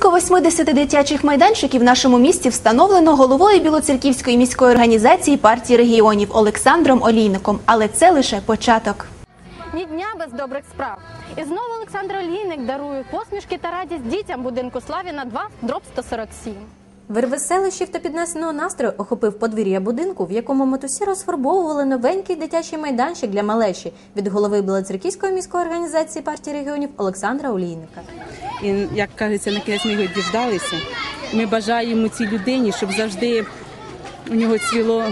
Близько 80 дитячих майданчиків в нашому місті встановлено головою Білоцерківської міської організації партії регіонів Олександром Олійником. Але це лише початок. Ні дня без добрих справ. І знову Олександр Олійник дарує посмішки та радість дітям будинку Славіна 2, дроб 147. Вир веселищів та піднесеного настрою охопив подвір'я будинку, в якому матусі розфарбовували новенький дитячий майданчик для малечі від голови Білоцерківської міської організації партії регіонів Олександра Олійника. І як кажеться, на кінець ми його діждалися. Ми бажаємо цій людині, щоб завжди у нього цвіло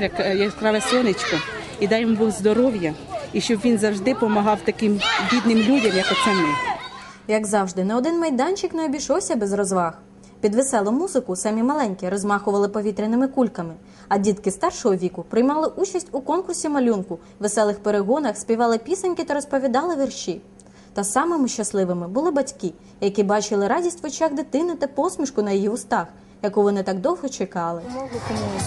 як е, яскраве сонечко, і дай йому Бог здоров'я, і щоб він завжди допомагав таким бідним людям, як оце ми. Як завжди, не один майданчик не обійшовся без розваг. Під веселу музику самі маленькі розмахували повітряними кульками, а дітки старшого віку приймали участь у конкурсі малюнку, веселих перегонах, співали пісеньки та розповідали вірші. Та самими щасливими були батьки, які бачили радість в очах дитини та посмішку на її устах, яку вони так довго чекали.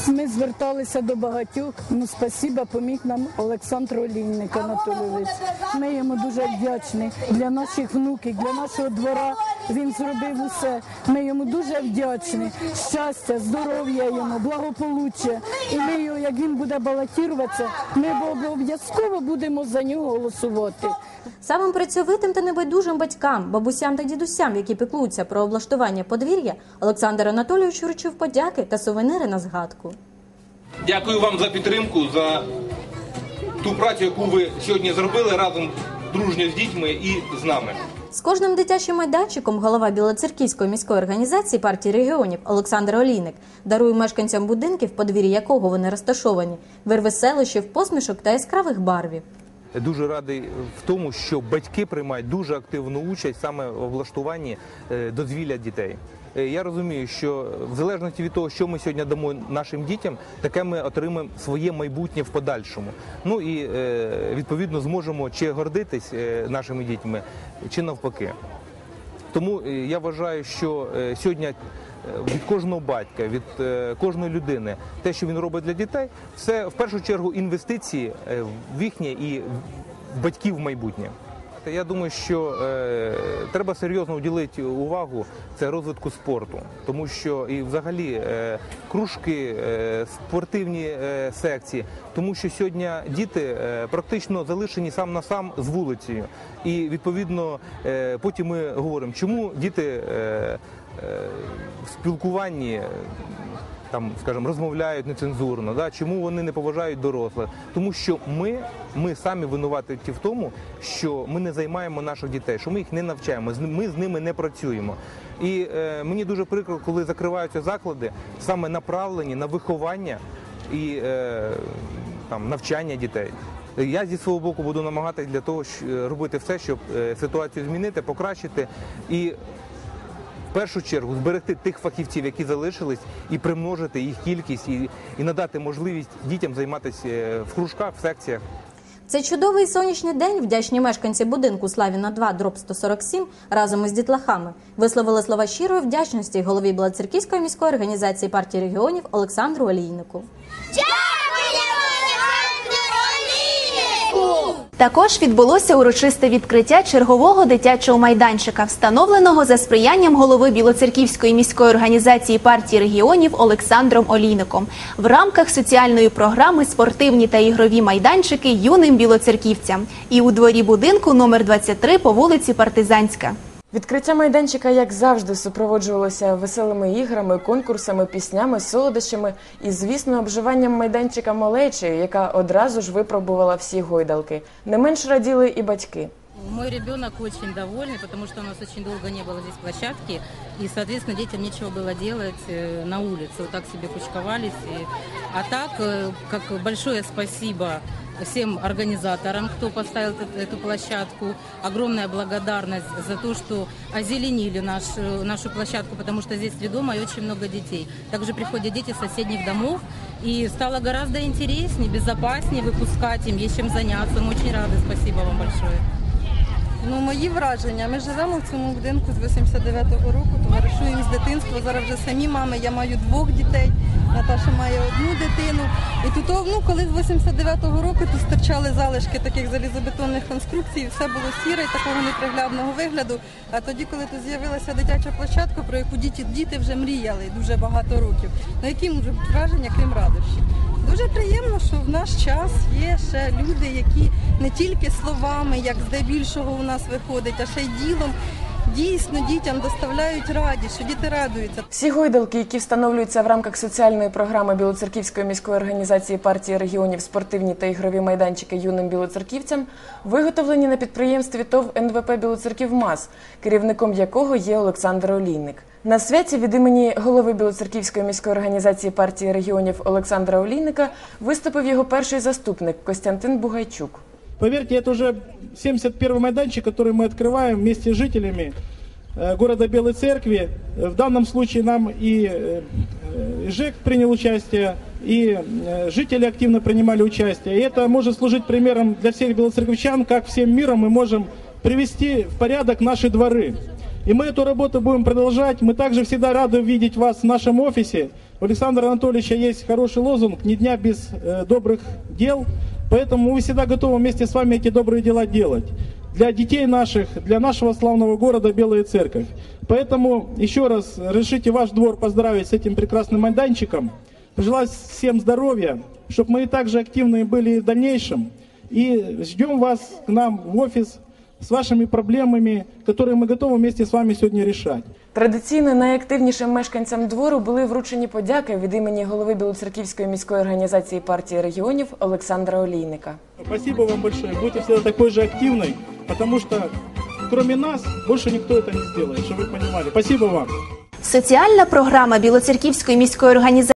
Ми зверталися до багатьох. Ну, спасіба, поміг нам Олександр Олійник Анатолійович. Ми йому дуже вдячні для наших внуків, для нашого двора. Він зробив усе. Ми йому дуже вдячні. Щастя, здоров'я йому, благополуччя. І ми його, як він буде балотуватися, ми обов'язково будемо за нього голосувати. Самим працьовитим та небайдужим батькам, бабусям та дідусям, які піклуються про облаштування подвір'я, Олександр Анатолійович вручив подяки та сувенири на згадку. Дякую вам за підтримку, за ту працю, яку ви сьогодні зробили разом дружньо з дітьми і з нами. З кожним дитячим майданчиком голова Білоцерківської міської організації партії регіонів Олександр Олійник дарує мешканцям будинків, подвір'я якого вони розташовані, вир веселощів, посмішок та яскравих барвів. Дуже радий в тому, що батьки приймають дуже активну участь саме в облаштуванні е, дозвілля дітей. Е, Я розумію, що в залежності від того, що ми сьогодні дамо нашим дітям, таке ми отримаємо своє майбутнє в подальшому. Ну і е, відповідно зможемо чи гордитись е, нашими дітьми, чи навпаки. Тому я вважаю, що сьогодні від кожного батька, від кожної людини, те, що він робить для дітей, це в першу чергу інвестиції в їхнє і в батьків в майбутнє. Я думаю, що е, треба серйозно уділити увагу це розвитку спорту, тому що і взагалі е, кружки, е, спортивні е, секції, тому що сьогодні діти е, практично залишені сам на сам з вулицею, і відповідно е, потім ми говоримо, чому діти е, е, в спілкуванні. Там, скажімо, розмовляють нецензурно, да? чому вони не поважають дорослих? Тому що ми, ми самі винуваті в тому, що ми не займаємо наших дітей, що ми їх не навчаємо, ми з ними не працюємо. І е, мені дуже прикро, коли закриваються заклади, саме направлені на виховання і е, там, навчання дітей. Я зі свого боку буду намагатися для того, щ- робити все, щоб е, ситуацію змінити, покращити і в першу чергу зберегти тих фахівців, які залишились, і примножити їх кількість, і, і надати можливість дітям займатися е, в кружках, в секціях. Цей чудовий сонячний день вдячні мешканці будинку Славіна 2, дроб 147 разом із дітлахами висловили слова щирої вдячності голові Білоцерківської міської організації партії регіонів Олександру Олійнику. Також відбулося урочисте відкриття чергового дитячого майданчика, встановленого за сприянням голови Білоцерківської міської організації партії регіонів Олександром Олійником в рамках соціальної програми Спортивні та ігрові майданчики юним білоцерківцям і у дворі будинку номер 23 по вулиці Партизанська. Відкриття майданчика, як завжди, супроводжувалося веселими іграми, конкурсами, піснями, солодощами і, звісно, обживанням майданчика малечі, яка одразу ж випробувала всі гойдалки. Не менш раділи і батьки. Мой ребенок очень довольный, потому что у нас очень долго не было здесь площадки, и, соответственно, детям нечего было делать э, на улице, вот так себе кучковались. И... А так, э, как большое спасибо всем организаторам, кто поставил эт- эту площадку. Огромная благодарность за то, что озеленили наш, э, нашу площадку, потому что здесь три дома и очень много детей. Также приходят дети с соседних домов, и стало гораздо интереснее, безопаснее выпускать им, есть чем заняться. Мы очень рады, спасибо вам большое. Ну, мої враження. Ми живемо в цьому будинку з 89-го року, товаришуємо з дитинства. Зараз вже самі мами. Я маю двох дітей. Наташа має одну дитину. І тут, ну, коли з 89-го року тут стирчали залишки таких залізобетонних конструкцій, все було сіре, такого неприглядного вигляду. А тоді, коли тут з'явилася дитяча площадка, про яку діти, діти вже мріяли дуже багато років. Ну які може бути враження, крім радощі? Дуже приємно, що в наш час є ще люди, які не тільки словами, як здебільшого у нас виходить, а ще й ділом дійсно дітям доставляють радість, що діти радуються. Всі гойдалки, які встановлюються в рамках соціальної програми Білоцерківської міської організації партії регіонів спортивні та ігрові майданчики юним білоцерківцям, виготовлені на підприємстві ТОВ НВП Білоцерківмас, керівником якого є Олександр Олійник. На святі від імені голови Білоцерківської міської організації партії регіонів Олександра Олійника виступив його перший заступник Костянтин Бугайчук. Поверьте, это уже 71 майданчик, который мы открываем вместе с жителями э, города Белой Церкви. Э, В данном случае нам и э, ЖЭК принял участие, и жители активно принимали участие. И это может служить примером для всех белоцерковчан, как всем миром мы можем привести в порядок наши дворы. И мы эту работу будем продолжать. Мы также всегда рады видеть вас в нашем офисе. У Александра Анатольевича есть хороший лозунг «Ни дня без добрых дел». Поэтому мы всегда готовы вместе с вами эти добрые дела делать. Для детей наших, для нашего славного города Белая Церковь. Поэтому еще раз решите ваш двор поздравить с этим прекрасным майданчиком. Пожелать всем здоровья, чтобы мы и также активные были и в дальнейшем. И ждем вас к нам в офис с вашими проблемами, которые мы готовы вместе с вами сегодня решать. Традиційно найактивнішим мешканцям двору були вручені подяки від імені голови Білоцерківської міської організації партії регіонів Олександра Олійника. Спасибо вам большое. Будьте всегда такой же активной, потому что кроме нас больше никто это не сделает, чтобы вы понимали. Спасибо вам. Соціальна програма Білоцерківської міської організації